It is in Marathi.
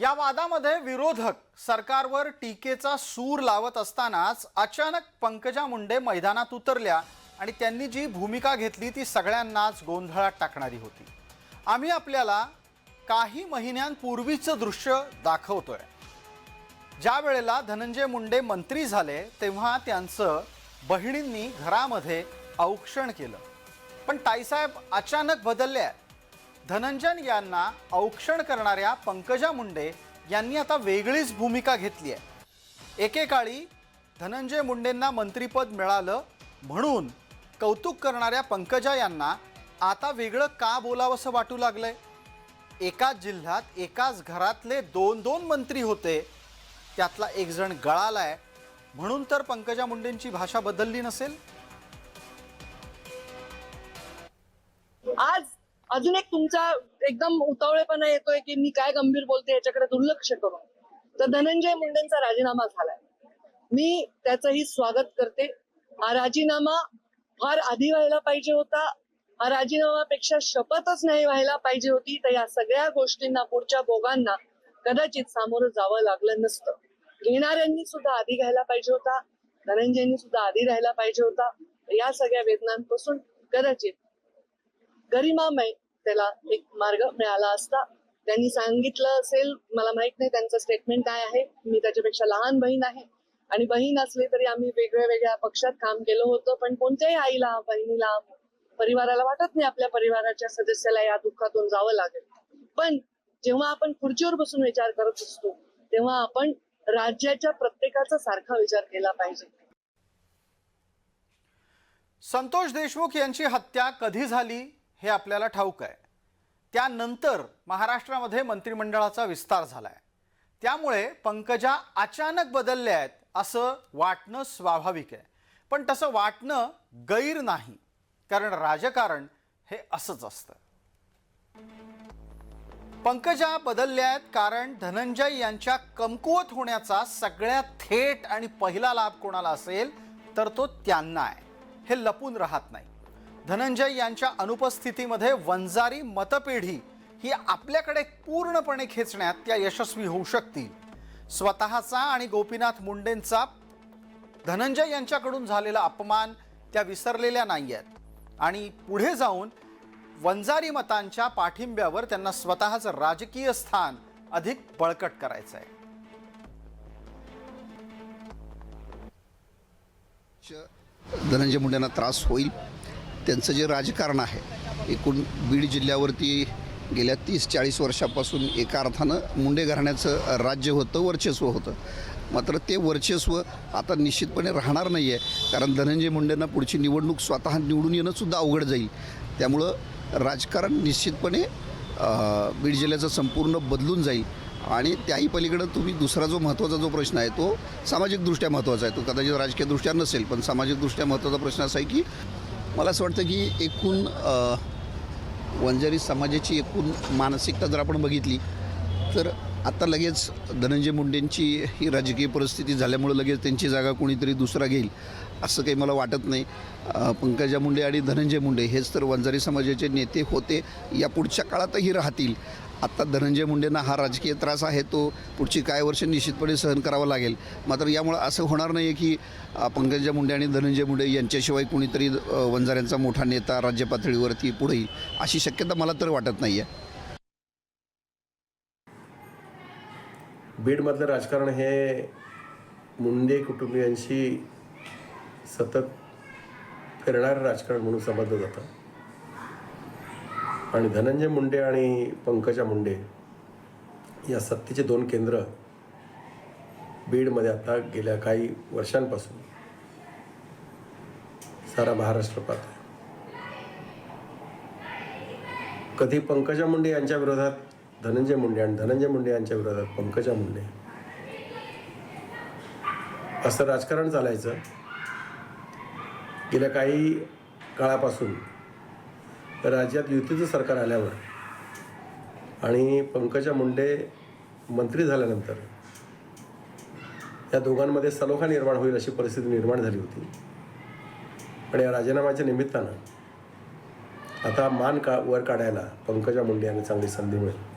या वादामध्ये विरोधक सरकारवर टीकेचा सूर लावत असतानाच अचानक पंकजा मुंडे मैदानात उतरल्या आणि त्यांनी जी भूमिका घेतली ती सगळ्यांनाच गोंधळात टाकणारी होती. आम्ही आपल्याला काही महिन्यांपूर्वीचं दृश्य दाखवतोय. ज्या वेळेला धनंजय मुंडे मंत्री झाले तेव्हा त्यांचं बहिणींनी घरामध्ये औक्षण केलं. पण ताईसाहेब अचानक बदलले आहेत. धनंजन यांना औक्षण करणाऱ्या पंकजा मुंडे यांनी आता वेगळीच भूमिका घेतली आहे. एकेकाळी धनंजय मुंडेंना मंत्रीपद मिळालं म्हणून कौतुक करणाऱ्या पंकजा यांना आता वेगळं का बोलावंसं वाटू लागलं आहे एकाच जिल्ह्यात एकाच घरातले दोन दोन मंत्री होते. त्यातला एक जण आहे म्हणून तर पंकजा मुंडेंची भाषा बदलली नसेल? आज अजून एक तुमचा एकदम उतावळेपणा येतोय की मी काय गंभीर बोलते याच्याकडे दुर्लक्ष करून. तर धनंजय मुंडेंचा राजीनामा झालाय. मी त्याचंही स्वागत करते. हा राजीनामा फार आधी व्हायला पाहिजे होता. हा राजीनामापेक्षा शपथच नाही व्हायला पाहिजे होती. तर या सगळ्या गोष्टींना पुढच्या भोगांना कदाचित सामोरं जावं लागलं नसतं. घेणाऱ्यांनी सुद्धा आधी घ्यायला पाहिजे होता. धनंजयनी सुद्धा आधी राहायला पाहिजे होता. या सगळ्या वेदनांपासून कदाचित गरिमामय त्याला एक मार्ग मिळाला असता. त्यांनी सांगितलं असेल मला माहीत नाही त्यांचं स्टेटमेंट काय आहे. मी त्याच्यापेक्षा लहान बहीण आहे. आणि बहीण असली तरी आम्ही वेगळ्या वेगळ्या पक्षात काम केलं होतं पण कोणत्याही आईला बहिणीला परिवाराला वाटत नाही आपल्या परिवाराच्या सदस्याला या दुःखातून जावं लागेल. पण जेव्हा आपण खुर्चीवर बसून विचार करत असतो तेव्हा आपण राज्याच्या प्रत्येकाचा सारखा विचार केला पाहिजे. संतोष देशमुख यांची हत्या कधी झाली? हे आपल्याला ठाऊक आहे. त्यानंतर महाराष्ट्रामध्ये मंत्रिमंडळाचा विस्तार झालाय. त्यामुळे पंकजा अचानक बदलल्या आहेत असं वाटणं स्वाभाविक आहे. पण तसं वाटणं गैर नाही कारण राजकारण हे असंच असतं. पंकजा बदलल्या आहेत कारण धनंजय यांच्या कमकुवत होण्याचा सगळ्यात थेट आणि पहिला लाभ कोणाला असेल तर तो त्यांना आहे. हे लपून राहत नाही. धनंजय यांच्या अनुपस्थितीमध्ये वंजारी मतपेढी ही आपल्याकडे पूर्णपणे खेचण्यात त्या यशस्वी होऊ शकतील. स्वतःचा आणि गोपीनाथ मुंडेंचा धनंजय यांच्याकडून झालेला अपमान त्या विसरलेल्या नाही आहेत आणि पुढे जाऊन वंजारी मतांच्या पाठिंब्यावर त्यांना स्वतःचं राजकीय स्थान अधिक बळकट करायचं आहे धनंजय मुंडेंना त्रास होईल. त्यांचं जे राजकारण आहे एकूण बीड जिल्ह्यावरती गेल्या तीस चाळीस वर्षापासून एका अर्थानं मुंडे घराण्याचं राज्य होतं वर्चस्व होतं. मात्र ते वर्चस्व आता निश्चितपणे राहणार नाही आहे कारण धनंजय मुंडेंना पुढची निवडणूक स्वतः निवडून येणंसुद्धा अवघड जाईल. त्यामुळं राजकारण निश्चितपणे बीड जिल्ह्याचं संपूर्ण बदलून जाईल. आणि त्याही पलीकडं तुम्ही दुसरा जो महत्त्वाचा जो प्रश्न आहे तो सामाजिकदृष्ट्या महत्त्वाचा आहे. तो कदाचित राजकीयदृष्ट्या नसेल पण सामाजिकदृष्ट्या महत्त्वाचा प्रश्न असा आहे की मला असं वाटतं की एकूण वंजारी समाजाची एकूण मानसिकता जर आपण बघितली तर आत्ता लगेच धनंजय मुंडेंची ही राजकीय परिस्थिती झाल्यामुळं लगेच त्यांची जागा कोणीतरी दुसरा घेईल असं काही मला वाटत नाही. पंकजा मुंडे आणि धनंजय मुंडे हेच तर वंजारी समाजाचे नेते होते या पुढच्या काळातही राहतील. आत्ता धनंजय मुंडेंना हा राजकीय त्रास आहे तो पुढची काय वर्ष निश्चितपणे सहन करावा लागेल. मात्र यामुळं असं होणार नाही आहे की पंकजा मुंडे आणि धनंजय मुंडे यांच्याशिवाय कुणीतरी वंजाऱ्यांचा मोठा नेता राज्य पातळीवरती पुढे येईल अशी शक्यता मला तर वाटत नाही आहे बीडमधलं राजकारण हे मुंडे कुटुंबियांशी सतत फिरणारं राजकारण म्हणून समजलं जातं. आणि धनंजय मुंडे आणि पंकजा मुंडे या सत्तेचे दोन केंद्र बीडमध्ये आता गेल्या काही वर्षांपासून सारा महाराष्ट्र पाहतो कधी पंकजा मुंडे यांच्या विरोधात धनंजय मुंडे आणि धनंजय मुंडे यांच्या विरोधात पंकजा मुंडे. असं राजकारण चालायचं. गेल्या काही काळापासून राज्यात युतीचं सरकार आल्यावर आणि पंकजा मुंडे मंत्री झाल्यानंतर या दोघांमध्ये सलोखा निर्माण होईल अशी परिस्थिती निर्माण झाली होती. पण या राजीनाम्याच्या निमित्तानं आता मान का वर काढायला पंकजा मुंडे यांना चांगली संधी मिळेल.